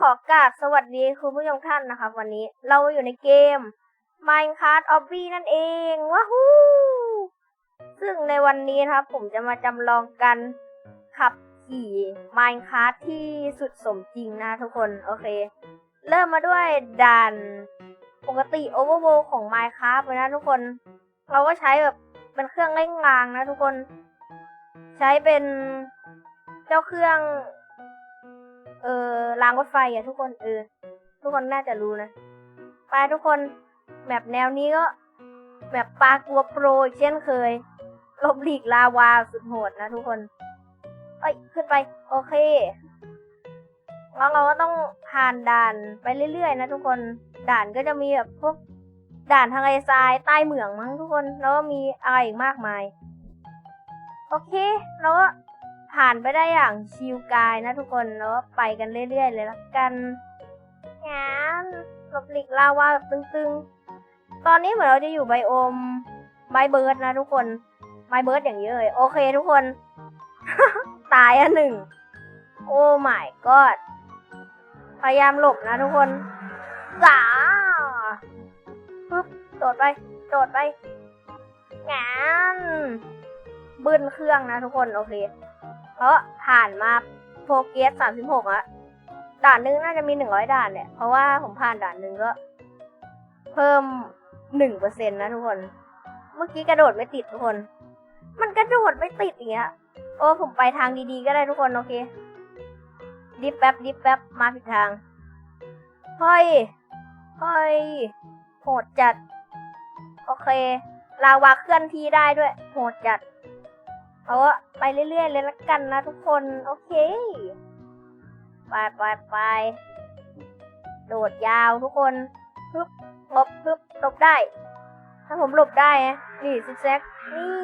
ขอกราบสวัสดีคุณผู้ชมท่านนะครับ วันนี้เราอยู่ในเกม Minecraft o b b y นั่นเองว้าฮูซึ่งในวันนี้นะครับ ผมจะมาจำลองการขับขี่ Minecraft ที่สุดสมจริงนะทุกคน โอเค เริ่มมาด้วยด่านปกติ Overworld ของ Minecraft เลยนะทุกคน เราก็ใช้แบบเป็นเครื่องเร่งรางนะทุกคน ใช้เป็นเจ้าเครื่อง เออรางรถไฟอะทุกคนเออ ทุกคนน่าจะรู้นะ ไปทุกคนแบบแนวนี้ก็แบบปลากลัวโปรอีกเช่นเคยลบหลีกลาวาสุดโหดนะทุกคน เอ้ย ขึ้นไป โอเคแล้วเราก็ต้องผ่านด่านไปเรื่อยๆ นะทุกคน ด่านก็จะมีแบบพวกด่านทางไอทรายใต้เหมืองมั้งทุกคน แล้วก็มีอะไรอีกมากมาย โอเค แล้วก็ ผ่านไปได้อย่างชิลกายนะทุกคนแล้วไปกันเรื่อยๆ เลยละกันงานหลบหลีกลาวาแบบตึงๆ ตอนนี้เหมือนเราจะอยู่ไบโอมไบเบิร์ดนะทุกคนไบเบิร์ดอย่างเยอะเลยโอเคทุกคน ตายอะหนึ่ง โอ้ my god พยายามหลบนะทุกคนจ้าปึ๊บโดดไปโดดไปงานบึ้นเครื่องนะทุกคน โอเค เพราะผ่านมาโฟเกสสามสิบหกอะด่านหนึงน่าจะมีหนึ่งร้อยด่านเนี่ย เพราะว่าผมผ่านด่านหนึ่งก็ เพิ่มหนึ่งเปอร์เซ็นต์นะทุกคน เมื่อกี้กระโดดไม่ติดทุกคน มันกระโดดไม่ติดอย่างเงี้ย โอ้ผมไปทางดีๆก็ได้ทุกคนโอเค ดิฟแป๊บดิฟแป๊บมาผิดทางเฮ้ยเฮ้ยโหดจัด โอเค ลาวาเคลื่อนที่ได้ด้วย โหดจัดเอาะว่า ไปเรื่อยๆเลยละกันนะทุกคน โอเค ไปไปไปโดดยาวทุกคนฮึบหลบฮึบหลบได้ ถ้าผมหลบได้นะนี่ซิกแซกนี่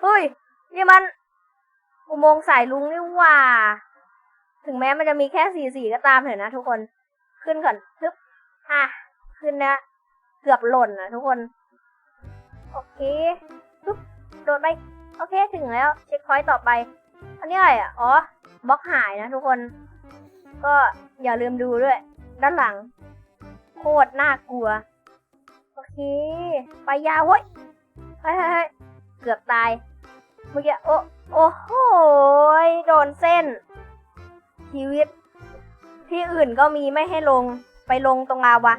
เฮ้ย นี่มันอุโมงค์สายลุงนี่ว่า ถึงแม้มันจะมีแค่สี่สีก็ตามเถอะนะทุกคน ขึ้นก่อนฮึบอะ ขึ้นนะ เกือบหล่นนะทุกคน โอเคฮึบโดดไป โอเคถึงแล้วเช็คพอยต์ต่อไป อันนี้อะไรอะ อ๋อบล็อกหายนะทุกคน ก็อย่าลืมดูด้วย ด้านหลัง โคตรน่ากลัว โอเค ไปยาวเว้ยเฮ้ยเฮ้ยเฮ้ยเกือบตาย เมื่อกี้โอ้โอ้โหยโดนเส้น ชีวิต ที่อื่นก็มีไม่ให้ลงไปลงตรงลาวะ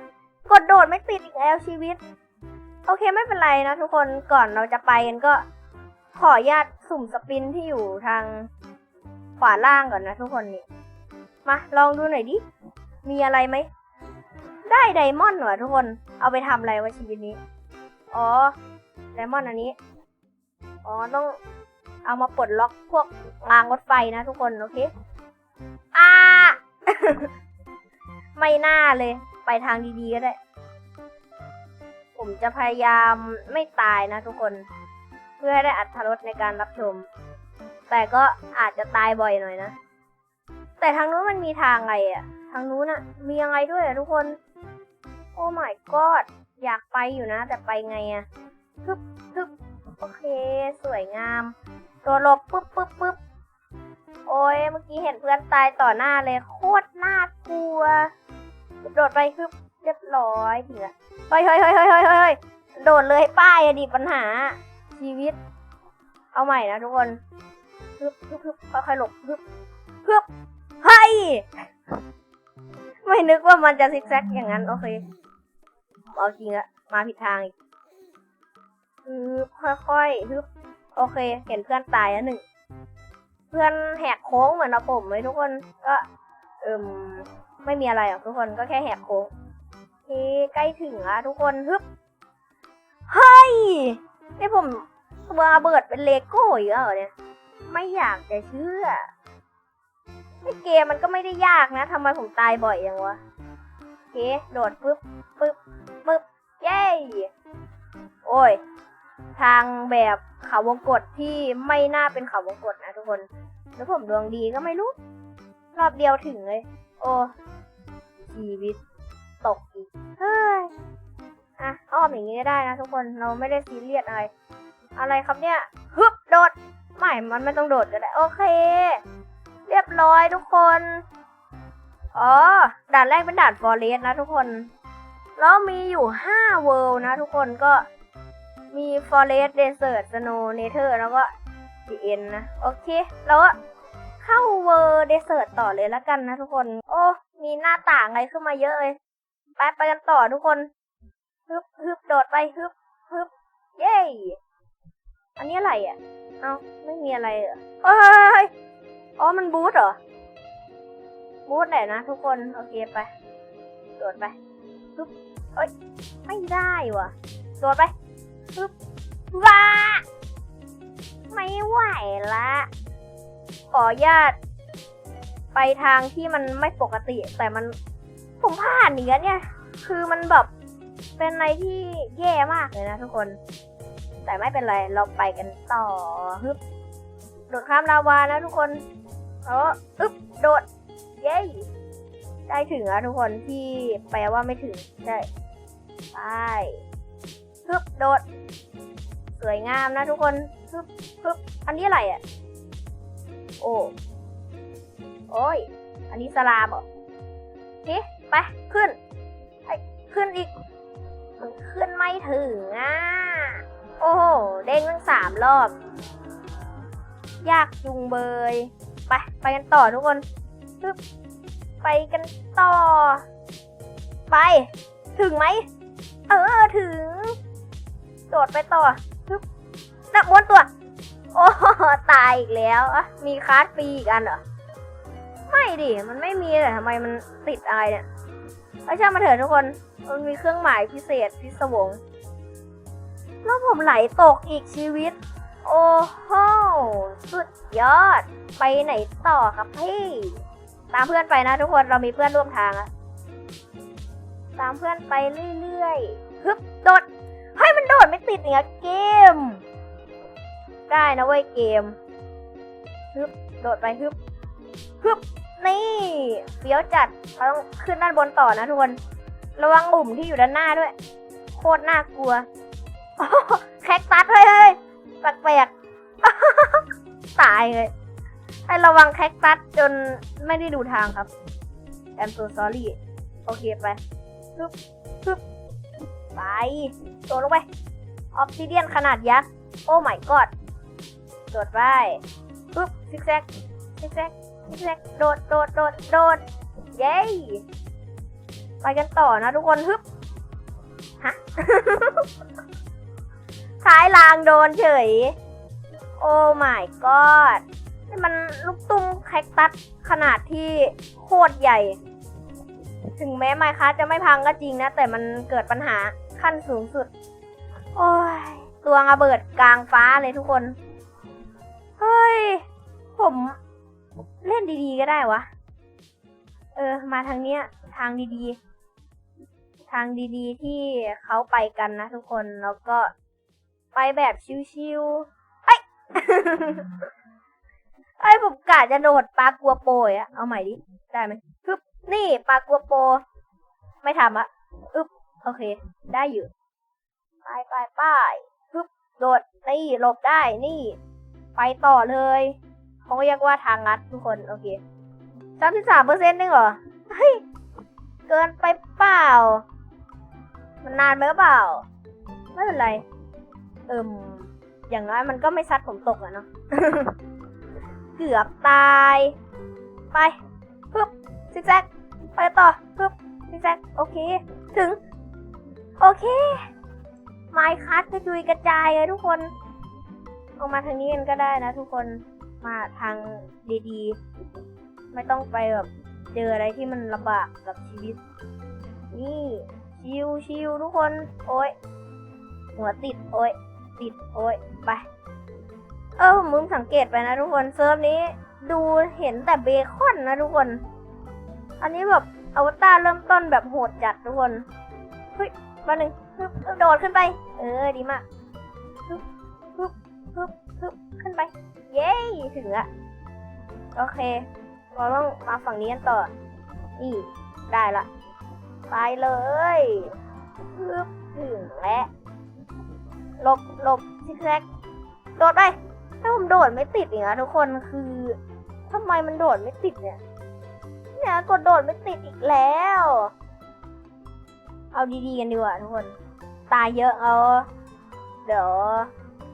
กดโดดไม่ติดอีกแล้วชีวิต โอเคไม่เป็นไรนะทุกคนก่อนเราจะไปกันก็ ขออนุญาตสุ่มสปินที่อยู่ทางขวาล่างก่อนนะทุกคนนี่ มาลองดูหน่อยดิ มีอะไรไหม ได้ไดมอนด์เหรอทุกคน เอาไปทำอะไรวะชีวิตนี้ อ๋อ ไดมอนด์อันนี้ อ๋อต้องเอามาปลดล็อกพวกรางรถไฟนะทุกคน โอเค อ่า ไม่น่าเลย ไปทางดีๆก็ได้ ผมจะพยายามไม่ตายนะทุกคน พื่อให้ได้อัตรสในการรับชม แต่ก็อาจจะตายบ่อยหน่อยนะ แต่ทางนู้นมันมีทางไงอะทางนู้นอะมียังไงด้วยอะทุกคน โอ้ my god อยากไปอยู่นะ แต่ไปไงอะฮึบฮึบโอเค สวยงาม ตัวลบปึ๊บปึ๊บปึ๊บโอ้ยเมื่อกี้เห็นเพื่อนตายต่อหน้าเลยโคตรน่ากลัว โดดไปฮึบเรียบร้อยเถอะเฮ้ยเฮ้ยเฮ้ยเฮ้ยเฮ้ยเฮ้ยโดดเลยป้ายอะดิปัญหา ชีวิต เอาใหม่นะทุกคนฮึบฮึบฮึบค่อยๆหลบฮึบฮึบเฮ้ยไม่นึกว่ามันจะซิกแซกอย่างนั้น โอเคเอาจริงอะมาผิดทางอีกฮึบค่อยๆฮึบโอเค เห็นเพื่อนตายแล้วหนึ่ง เพื่อนแหกโค้งเหมือนเราผมเลยทุกคนก็เอิมไม่มีอะไรหรอกทุกคนก็แค่แหกโค้งโอเคใกล้ถึงแล้วทุกคนฮึบเฮ้ย นี่ผมตัวระเบิดเป็นเลโก้อีกแล้วเหรอเนี่ย ไม่อยากจะเชื่อไอเกมมันก็ไม่ได้ยากนะทำไมผมตายบ่อยอย่างวะโอเคโดดปึ๊บปึ๊บปึ๊บเย้โอ้ย ทางแบบเขาวงกตที่ไม่น่าเป็นเขาวงกตนะทุกคน แล้วผมดวงดีก็ไม่รู้ รอบเดียวถึงเลย โอ้ชีวิตตกอีก เฮ้ย อะอ้อมอย่างนี้ก็ได้นะทุกคนเราไม่ได้ซีเรียสอะไร อะไรครับเนี่ยฮึบโดดไม่มันไม่ต้องโดดก็ได้ โอเค เรียบร้อยทุกคนอ๋อด่านแรกเป็นด่านฟอเรสนะทุกคน แล้วมีอยู่ห้าเวิลด์นะทุกคนก็มีฟอเรสเดสเ r ร์ s สโนเนเธอร์แล้วก็ดีเอ็นนะ โอเค แล้วก็เข้าเวิร์เดสเ r ร์ต่อเลยแล้วกันนะทุกคน โอ้ มีหน้าต่างอะไรขึ้นมาเยอะเลย ไปไปกันต่อทุกคน ฮึบฮึบโดดไปฮึบฮึบเย้อันนี้อะไรอะ เอ้าไม่มีอะไรเหรอเฮ้ยอ๋อ มันบูทเหรอ บูทแหละนะทุกคน โอเคไป โดดไปฮึบเอ้ย ไม่ได้ว่ะ โดดไปฮึบว้าไม่ไหวละ ขอญาตไปทางที่มันไม่ปกติ แต่มันผมผ่านเหนือเนี่ย คือมันแบบ เป็นอะไรที่แย่มากเลยนะทุกคน แต่ไม่เป็นไรเราไปกันต่อฮึบโดดข้ามลาวานะทุกคนเอออึ๊บโดดเย้ได้ถึงแล้วทุกคนที่แปลว่าไม่ถึงใช่ไปฮึบโดด สวยงามนะทุกคนฮึบฮึบอันนี้อะไรอะ โอ้โอ้ย อันนี้สลามเหรอโอเคไปขึ้นไปขึ้นอีกันขึ้นไม่ถึงอะ โอ้โห เด้งทั้งสามรอบ ยากจุงเบย ไป ไปกันต่อทุกคนฮึบไปกันต่อ ไป ถึงไหม เออ ถึง โดดไปต่อฮึบนับม้วนตัว โอ้ตายอีกแล้วอะมีคาร์ดฟรีอีกอันเหรอ ไม่ดิ มันไม่มีแต่ทำไมมันติดอะไรเนี่ย เอาช่างมาเถอะทุกคน มันมีเครื่องหมายพิเศษพิศวง แล้วผมไหลตกอีกชีวิต โอ้โห สุดยอด ไปไหนต่อครับพี่ ตามเพื่อนไปนะทุกคน เรามีเพื่อนร่วมทางอะตามเพื่อนไปเรื่อยๆ ฮึบ โดด ให้มันโดดไม่ติดเนี่ยเกม ได้นะเว้ยเกม ฮึบ โดดไปฮึบ ฮึบ นี่เฟี้ยวจัดเราต้องขึ้นด้านบนต่อนะทุกคน ระวังหลุมที่อยู่ด้านหน้าด้วย โคตรน่ากลัวแคคตัสเฮ้ยเฮ้ยแปลกๆตายเลยให้ระวังแคคตัสจนไม่ได้ดูทางครับ I'm so sorry โอเคไปฮึบฮึบไปโดดลงไปออ s ซิเดียนขนาดยักษ์ โอ้ my god โดดไปปึ๊บซิกแซกซิกแซก ซิกแซกโดดโดดโดดโดดเย้ไปกันต่อนะทุกคนฮึบฮะท้ายรางโดนเฉย โอ้ my god นี่มันลูกตุ้มแคคตัสขนาดที่โคตรใหญ่ ถึงแม้ไมค์คะจะไม่พังก็จริงนะ แต่มันเกิดปัญหาขั้นสูงสุด โอ้ยตัวระเบิดกลางฟ้าเลยทุกคน เฮ้ย ผม เล่นดีๆก็ได้วะ เออ มาทางเนี้ย ทางดีๆ ทางดีๆที่เขาไปกันนะทุกคนแล้วก็ไปแบบชิวๆเอ้ยไอ้ผมกะจะโดดปลากัวโปยอะเอาใหม่ดิ ได้ไหมฮึบนี่ปลากัวโป ไม่ทำอะอึบโอเค ได้อยู่ไปไปไปฮึบโดดนี่หลบได้นี่ ไปต่อเลย เขาเรียกว่าทางลัดทุกคน โอเคสามสิบสามเปอร์เซ็นต์นึงเหรอ เฮ้ย เกินไปเปล่า มันนานไปหรือเปล่า ไม่เป็นไร เอิมอย่างน้อยมันก็ไม่ซัดผมตกอะเนาะ เกือบตาย ไปปึ๊บซิกแซกไปต่อปึ๊บซิกแซกโอเค ถึง โอเค ไมค์คัทกระจุยกระจายเลยทุกคน ออกมาทางนี้กันก็ได้นะทุกคน มาทางดีๆ ไม่ต้องไปแบบเจออะไรที่มันลำบากกับชีวิต นี่ชิวชิวทุกคน โอ้ยหัวติดโอ้ยติดโอ้ยไป เออมมึงสังเกตไปนะทุกคนเซิร์ฟนี้ ดูเห็นแต่เบคอนนะทุกคน อันนี้แบบอวตารเริ่มต้นแบบโหดจัดทุกคนเฮ้ยมาหนึ่งฮึบโดดขึ้นไป เออดีมากฮึบฮึบฮึบฮึบขึ้นไป เย้ถึงละโอเคเราต้องมาฝั่งนี้กันต่อ นี่ ได้ละ ไปเลยฮึบถึงแล้วหลบหลบซิกแซกโดดไปถ้าผมโดดไม่ติดอย่างเงี้ยทุกคนคือทำไมมันโดดไม่ติดเนี่ย เนี่ยกดโดดไม่ติดอีกแล้ว เอาดีๆกันดีกว่าทุกคน ตายเยอะเอา เดี๋ยว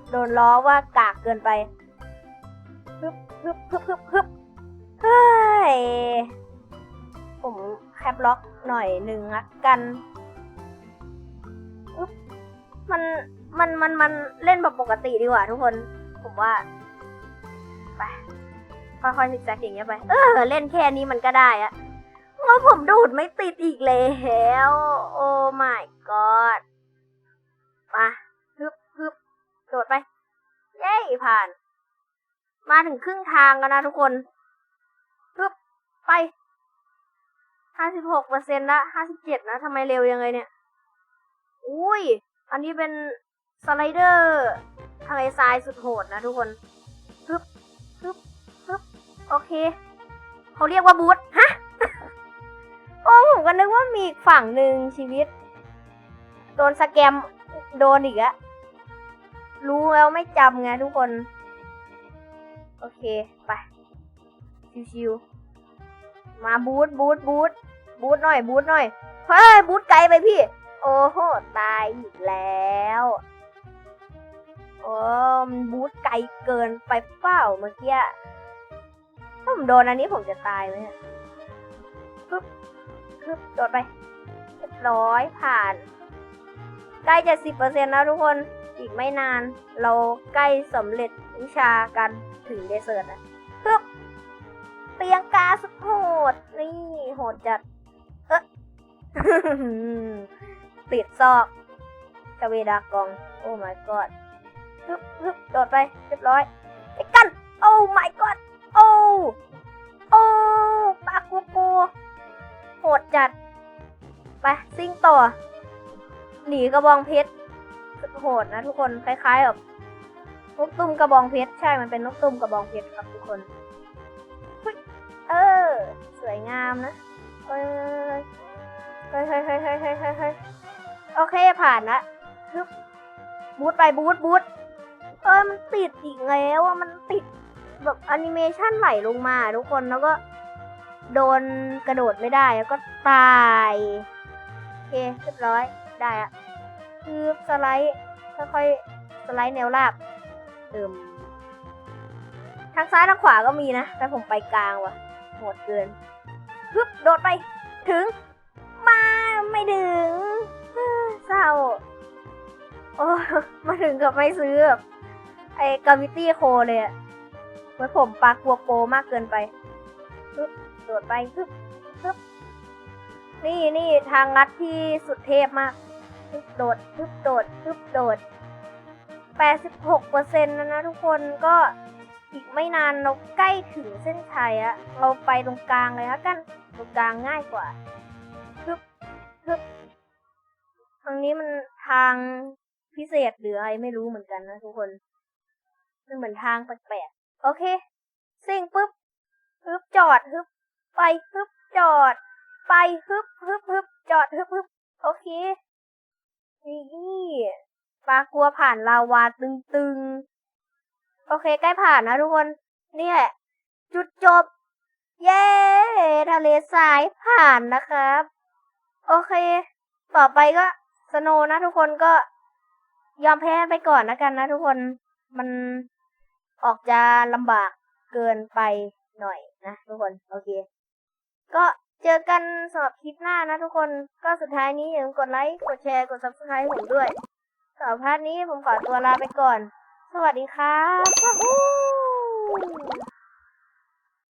โดนล้อว่ากากเกินไป ฮึบฮึบฮึบฮึบฮึบเฮ้ย ผมแคปล็อกหน่อยหนึ่งละกัน มัน มัน มัน มันเล่นแบบปกติดีกว่าทุกคน ผมว่า ไป ค่อยๆซิกแซกอย่างเงี้ยไป เออ เล่นแค่นี้มันก็ได้อะว่าผมดูดไม่ติดอีกแล้ว โอ้ my god มาฮึบฮึบโดดไป เย้ ผ่าน มาถึงครึ่งทางแล้วนะทุกคนฮึบไปห้าสิบหกเปอร์เซ็นต์ละห้าสิบเจ็ดนะทำไมเร็วยังไงเนี่ย อุ้ย อันนี้เป็นสไลเดอร์ทะเลทรายสุดโหดนะทุกคนฮึบฮึบฮึบโอเค เขาเรียกว่าบูทฮะ โอ้ผมก็นึกว่ามีอีกฝั่งหนึ่งชีวิต โดนสแกม โดนอีกอะรู้แล้วไม่จำไงทุกคน โอเค ไป ชิวๆ มาบูทบูทบูทบูทหน่อย บูทหน่อย เฮ้ย บูทไกลไปพี่ โอ้โห ตายอีกแล้วโอ้มันบูทไกลเกินไปเปล่าเมื่อกี้ถ้าผมโดนอันนี้ผมจะตายไหมปึ๊บปึ๊บโดดไปเรียบร้อยผ่าน ใกล้จะสิบเปอร์เซ็นต์แล้วทุกคน อีกไม่นาน เราใกล้สำเร็จวิชากัน ถึงเดเซอร์ตนะปึ๊บเตียงกาสุดโหด นี่โหดจัด เอ๊ะติดซอกกระเวดากอง โอ้ my god ฮึบฮึบโดดไป เรียบร้อยไปกัน โอ้ my god โอ้โอ้ปากูปูโหดจัด ไปซิ่งต่อ หนีกระบองเพชรโหดนะทุกคน คล้ายๆแบบ นกตุ้มกระบองเพชรใช่ มันเป็นนกตุ้มกระบองเพชรครับทุกคนเฮ้ยเออ สวยงามนะเฮ้ยเฮ้ยเฮ้ยเฮ้ยเฮ้ยเฮ้ยเฮ้ยเฮ้ยโอเคผ่านละฮึบบูทไปบูทบูทเออมันติดอีกแล้วว่ามันติดแบบแอนิเมชันไหลลงมาทุกคนแล้วก็โดนกระโดดไม่ได้แล้วก็ตายโอเคเรียบร้อยได้อะคือสไลด์ค่อยๆสไลด์แนวราบ เติมทางซ้ายทางขวาก็มีนะ แต่ผมไปกลางว่ะโหดเกินฮึบโดดไป ถึง มาไม่ถึงเศร้า โอ้ มาถึงกับไม่ซื้อไอ้กาวิตี้โคเลยอะเหมือผมปากกลัวโปมากเกินไปฮึบโดดไปฮึบฮึบนี่นี่ทางลัดที่สุดเทพมากฮึบโดดฮึบโดดฮึบโดด แปดสิบหกเปอร์เซ็นต์แล้วนะทุกคนก็อีกไม่นานเราใกล้ถึงเส้นชัยอะเราไปตรงกลางเลยละกันตรงกลางง่ายกว่าฮึบฮึบทางนี้มันทางพิเศษหรืออะไรไม่รู้เหมือนกันนะทุกคนมันเหมือนทางแปลกๆโอเคซิ่งปุ๊บฮึบจอดฮึบไปฮึบจอด ไปฮึบฮึบฮึบจอดฮึบฮึบโอเคนี่ ปลากลัวผ่านลาวาตึงๆ โอเคใกล้ผ่านนะทุกคน นี่แหละ จุดจบ เย้ทะเลทรายผ่านนะครับ โอเค ต่อไปก็สโนนะทุกคนก็ยอมแพ้ไปก่อนนะกันนะทุกคนมันออกจะลำบากเกินไปหน่อยนะทุกคน โอเค ก็เจอกันสำหรับคลิปหน้านะทุกคนก็สุดท้ายนี้อย่าลืมกดไลค์ กดแชร์ กด subscribe ผมด้วย สำหรับพาร์ทนี้ผมขอตัวลาไปก่อน สวัสดีครับว้